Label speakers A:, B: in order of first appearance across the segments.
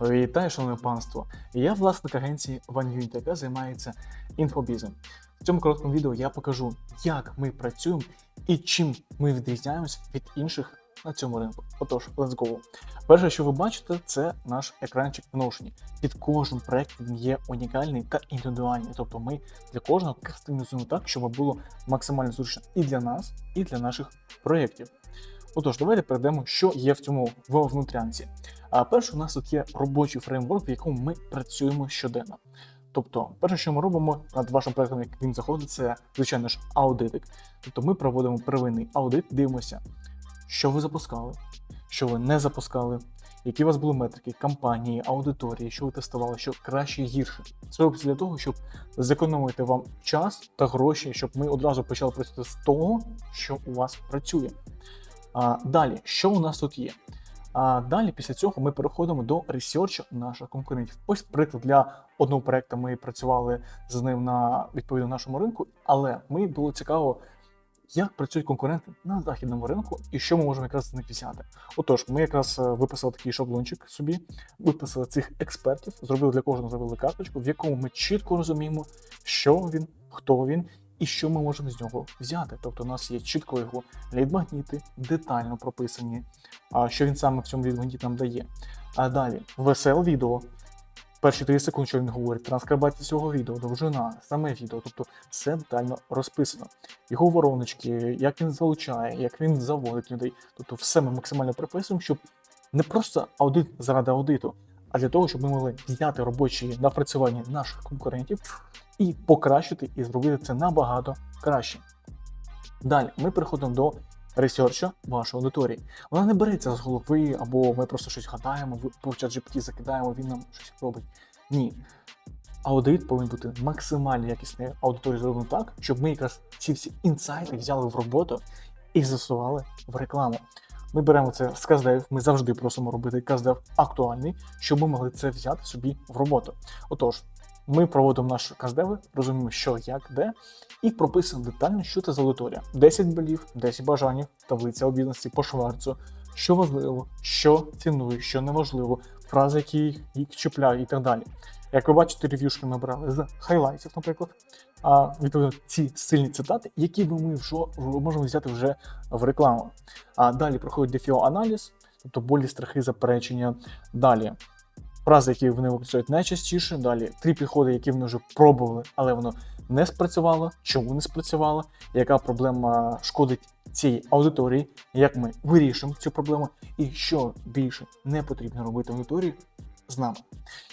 A: Вітаю, шановне панство! Я власник агенції OneUnit, яка займається інфобізом. В цьому короткому відео я покажу, як ми працюємо і чим ми відрізняємось від інших на цьому ринку. Отож, let's go. Перше, що ви бачите, це наш екранчик в Notion. Під кожним проектом є унікальний та індивідуальний. Тобто ми для кожного кастомізуємо так, щоб було максимально зручно і для нас, і для наших проєктів. Отож, давайте перейдемо, що є в цьому в внутрянці. А перше, у нас тут є робочий фреймворк, в якому ми працюємо щоденно. Тобто, перше, що ми робимо над вашим проектом, як він заходить, це звичайно ж аудитик. Тобто ми проводимо первинний аудит, дивимося, що ви запускали, що ви не запускали, які у вас були метрики, кампанії, аудиторії, що ви тестували, що краще і гірше. Це робиться для того, щоб зекономити вам час та гроші, щоб ми одразу почали працювати з того, що у вас працює. А, далі, що у нас тут є? А далі, після цього, ми переходимо до ресерчу наших конкурентів. Ось приклад для одного проекту. Ми працювали з ним на відповідно нашому ринку, але мені було цікаво, як працюють конкуренти на західному ринку і що ми можемо якраз з них взяти. Отож, ми якраз е, виписали такий шаблончик собі, виписали цих експертів, зробили для кожного зробили карточку, в якому ми чітко розуміємо, що він, хто він і що ми можемо з нього взяти. Тобто, у нас є чітко його лейб-магніти, детально прописані, що він саме в цьому лейб-магніті нам дає. А далі весел відео. Перші 30 секунд, що він говорить, транскрибація цього відео, довжина, саме відео, тобто все детально розписано. Його вороночки, як він залучає, як він заводить людей. Тобто все ми максимально прописуємо, щоб не просто аудит заради аудиту, а для того, щоб ми могли зняти робочі напрацювання наших конкурентів і покращити і зробити це набагато краще. Далі ми переходимо до ресерчу вашої аудиторії. Вона не береться з голови, або ми просто щось гадаємо, по чат GPT закидаємо, він нам щось робить. Ні. Аудит повинен бути максимально якісний аудиторії зроблено так, щоб ми якраз ці всі інсайти взяли в роботу і застосували в рекламу. Ми беремо це з каздев, ми завжди просимо робити каздев актуальний, щоб ми могли це взяти собі в роботу. Отож, ми проводимо наш каздеви, розуміємо, що, як, де, і прописуємо детально, що це за аудиторія. 10 балів, 10 бажань, таблиця обізнаності по шварцу, що важливо, що цінує, що неможливо, фрази, які їх чіпляють і так далі. Як ви бачите, рев'юшки ми брали з хайлайтів, наприклад. А відповідно ці сильні цитати, які би ми вже можемо взяти вже в рекламу. А далі проходить дефіо-аналіз, тобто болі, страхи, заперечення. Далі фрази, які вони використовують найчастіше. Далі три підходи, які вони вже пробували, але воно не спрацювало. Чому не спрацювало? Яка проблема шкодить цій аудиторії? Як ми вирішимо цю проблему? І що більше не потрібно робити аудиторії з нами?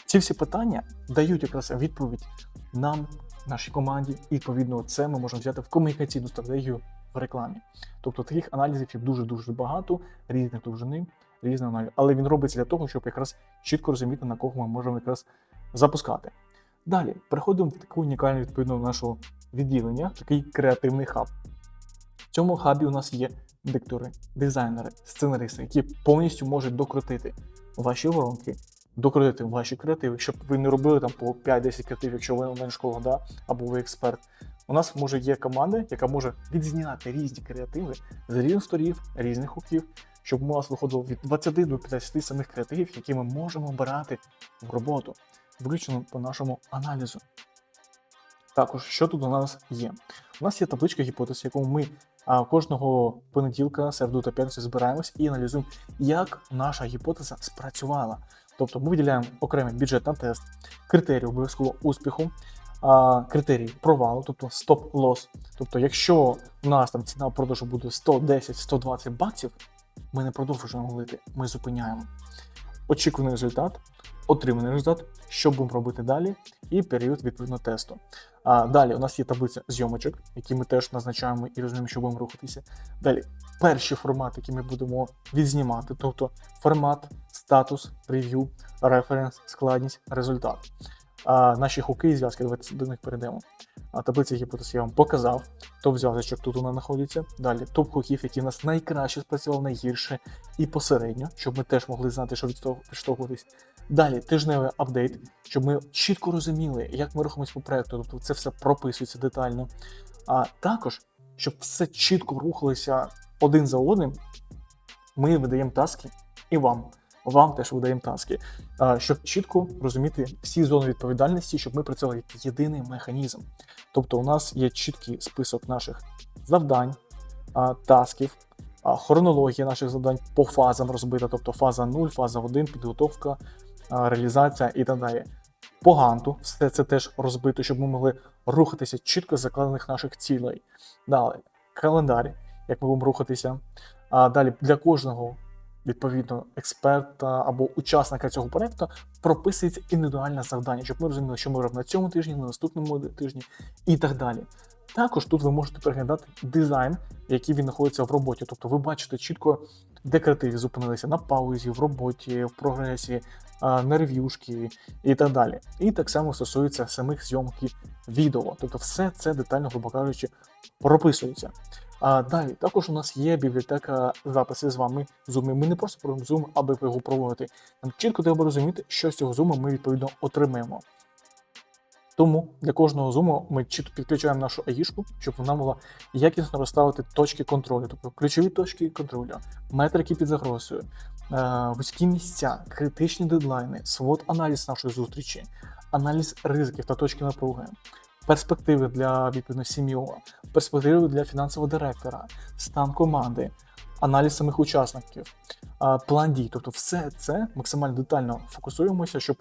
A: Ці всі питання дають якраз відповідь нам, нашій команді, і відповідно це ми можемо взяти в комунікаційну стратегію в рекламі. Тобто таких аналізів є дуже дуже багато, різних довжини, різних аналізів. Але він робиться для того, щоб якраз чітко розуміти, на кого ми можемо якраз запускати. Далі переходимо в таку унікальну відповідно нашого відділення, такий креативний хаб. В цьому хабі у нас є диктори, дизайнери, сценаристи, які повністю можуть докрутити ваші воронки, докрутити ваші креативи, щоб ви не робили там по 5-10 креативів, якщо ви онлайн-школа, да, або ви експерт. У нас може є команда, яка може відзняти різні креативи з різних сторів, різних хуків, щоб у нас виходило від 20 до 50 самих креативів, які ми можемо обирати в роботу, виключно по нашому аналізу. Також, що тут у нас є? У нас є табличка гіпотез, в якому ми кожного понеділка, середу та п'ятницю збираємось і аналізуємо, як наша гіпотеза спрацювала. Тобто ми виділяємо окремий бюджет на тест, критерії обов'язково успіху, критерії провалу, тобто стоп-лос. Тобто, якщо у нас там ціна продажу буде 110-120 баксів, ми не продовжуємо говорити, ми зупиняємо. Очікуваний результат, отриманий результат, що будемо робити далі, і період відповідно тесту. А далі у нас є таблиця зйомочок, які ми теж назначаємо і розуміємо, що будемо рухатися. Далі перші формати, які ми будемо відзнімати, тобто формат, статус, прев'ю, референс, складність, результат. А наші хуки і зв'язки, давайте до них перейдемо. А таблиця гіпотез я вам показав. Топ зв'язочок тут вона знаходиться. Далі топ хуків, які в нас найкраще спрацювали, найгірше і посередньо, щоб ми теж могли знати, що відштовхуватись. Далі тижневий апдейт, щоб ми чітко розуміли, як ми рухаємось по проекту, тобто це все прописується детально. А також, щоб все чітко рухалося один за одним, ми видаємо таски і вам. Вам теж видаємо таски, щоб чітко розуміти всі зони відповідальності, щоб ми працювали як єдиний механізм. Тобто, у нас є чіткий список наших завдань, тасків, хронологія наших завдань по фазам розбита, тобто фаза 0, фаза 1, підготовка, реалізація і так далі. По ганту все це теж розбито, щоб ми могли рухатися чітко закладених наших цілей. Далі календар, як ми будемо рухатися. А далі для кожного відповідно експерта або учасника цього проекту прописується індивідуальне завдання, щоб ми розуміли, що ми робимо на цьому тижні, на наступному тижні і так далі. Також тут ви можете переглядати дизайн, який він знаходиться в роботі. Тобто ви бачите чітко, де креативи зупинилися на паузі, в роботі, в прогресі, на рев'юшки і так далі. І так само стосується самих зйомки відео. Тобто все це детально, грубо кажучи, прописується. А далі також у нас є бібліотека записи з вами Zoom. Ми не просто проводимо Zoom, аби його проводити. Нам чітко треба розуміти, що з цього Zoom ми відповідно отримаємо. Тому для кожного зуму ми чітко підключаємо нашу аїшку, щоб вона могла якісно розставити точки контролю, тобто ключові точки контролю, метрики під загрозою, е, вузькі місця, критичні дедлайни, свод аналіз нашої зустрічі, аналіз ризиків та точки напруги, перспективи для відповідно сім'єва, перспективи для фінансового директора, стан команди, аналіз самих учасників, план дій. Тобто, все це максимально детально фокусуємося, щоб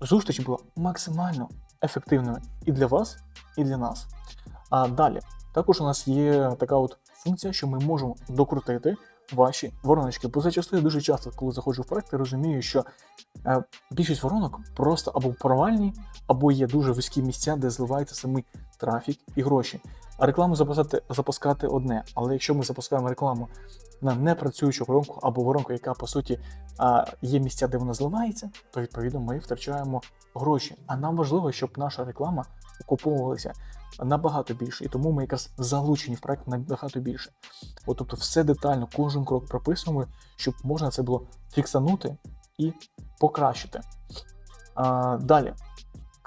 A: зустріч була максимально ефективною і для вас, і для нас. А далі, також у нас є така от функція, що ми можемо докрутити ваші вороночки. Бо зачастую дуже часто, коли заходжу в проект, я розумію, що е, більшість воронок просто або провальні, або є дуже вузькі місця, де зливається самий трафік і гроші. А рекламу запускати, запускати одне. Але якщо ми запускаємо рекламу на непрацюючу воронку або воронку, яка по суті є місця, де вона зливається, то відповідно ми втрачаємо гроші. А нам важливо, щоб наша реклама окуповувалася набагато більше, і тому ми якраз залучені в проект набагато більше. От, тобто, все детально, кожен крок прописуємо, щоб можна це було фіксанути і покращити. А, далі.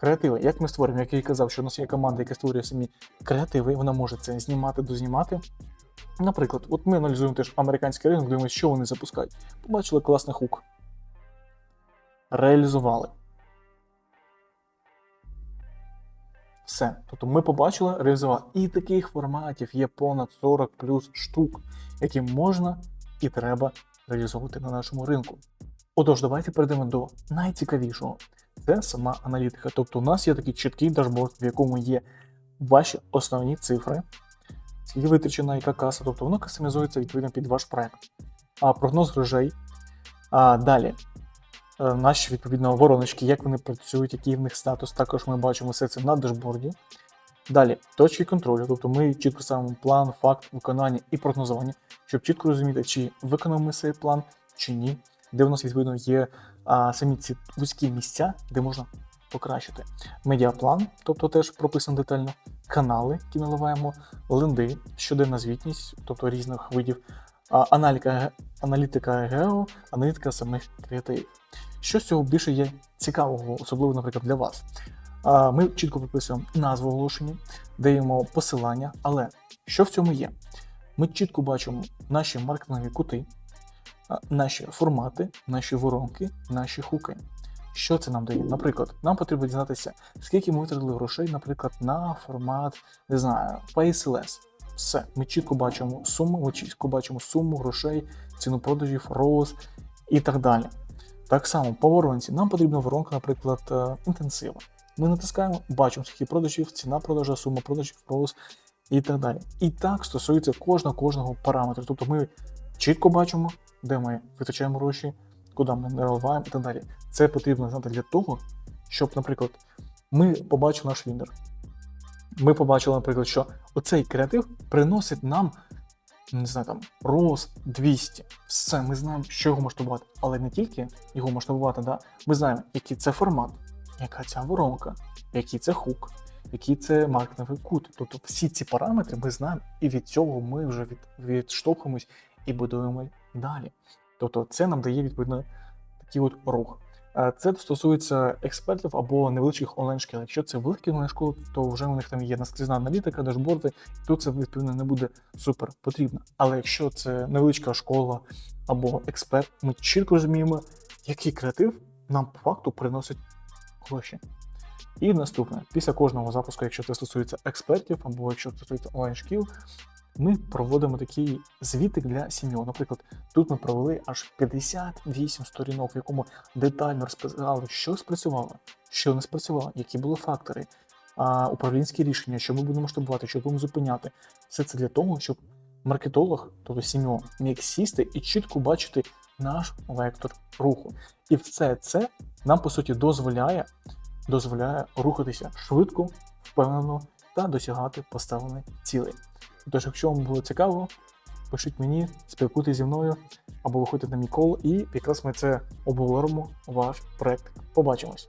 A: Креативи. Як ми створюємо, як я і казав, що у нас є команда, яка створює самі креативи, вона може це знімати, дознімати. Наприклад, от ми аналізуємо теж американський ринок, дивимося, що вони запускають. Побачили класний хук. Реалізували. Все. Тобто ми побачили, реалізували. І таких форматів є понад 40 плюс штук, які можна і треба реалізовувати на нашому ринку. Отож, давайте перейдемо до найцікавішого. Це сама аналітика. Тобто, у нас є такий чіткий дашборд, в якому є ваші основні цифри, скільки витрачена яка каса, тобто воно кастомізується відповідно під ваш проект. А прогноз грошей. А далі е, наші відповідно вороночки, як вони працюють, який в них статус. Також ми бачимо все це на дашборді. Далі точки контролю, тобто ми чітко ставимо план, факт, виконання і прогнозування, щоб чітко розуміти, чи виконаємо ми цей план, чи ні, де у нас відповідно є а, самі ці вузькі місця, де можна покращити. Медіаплан, тобто теж прописано детально, канали, які наливаємо, ленди, щоденна звітність, тобто різних видів, а, аналітика, аналітика гео, аналітика самих креативів. Що з цього більше є цікавого, особливо, наприклад, для вас? А, Ми чітко прописуємо назву оголошення, даємо посилання, але що в цьому є? Ми чітко бачимо наші маркетингові кути, наші формати, наші воронки, наші хуки. Що це нам дає? Наприклад, нам потрібно дізнатися, скільки ми витратили грошей, наприклад, на формат, не знаю, PaySLS. Все, ми чітко бачимо суму, ми чітко бачимо суму грошей, ціну продажів, роз і так далі. Так само по воронці. Нам потрібна воронка, наприклад, е, інтенсива. Ми натискаємо, бачимо, скільки продажів, ціна продажу, сума продажів, роз і так далі. І так стосується кожного кожного параметру. Тобто ми чітко бачимо, де ми витрачаємо гроші, куди ми наливаємо і так далі. Це потрібно знати для того, щоб, наприклад, ми побачили наш віндер. Ми побачили, наприклад, що оцей креатив приносить нам, не знаю, там, роз 200. Все, ми знаємо, що його масштабувати. Але не тільки його масштабувати, да? ми знаємо, який це формат, яка ця воронка, який це хук, який це маркетинговий кут. Тобто всі ці параметри ми знаємо, і від цього ми вже від, відштовхуємось і будуємо далі. Тобто це нам дає відповідно такий от рух. Е, Це стосується експертів або невеличких онлайн-шкіл. Якщо це великі онлайн-школи, то вже у них там є наскрізна аналітика, дашборди, тут це відповідно не буде супер потрібно. Але якщо це невеличка школа, або експерт, ми чітко розуміємо, який креатив нам по факту приносить гроші. І наступне, після кожного запуску, якщо це стосується експертів, або якщо це стосується онлайн-шкіл, ми проводимо такий звітик для сім'ї. Наприклад, тут ми провели аж 58 сторінок, в якому детально розписали, що спрацювало, що не спрацювало, які були фактори, а, управлінські рішення, що ми будемо масштабувати, що будемо зупиняти. Все це для того, щоб маркетолог, тобто сім'ю, міг сісти і чітко бачити наш вектор руху. І все це нам по суті дозволяє, дозволяє рухатися швидко, впевнено та досягати поставлених цілей. Тож, якщо вам було цікаво, пишіть мені, спілкуйтесь зі мною або виходьте на мій кол, і якраз ми це обговоримо ваш проект. Побачимось!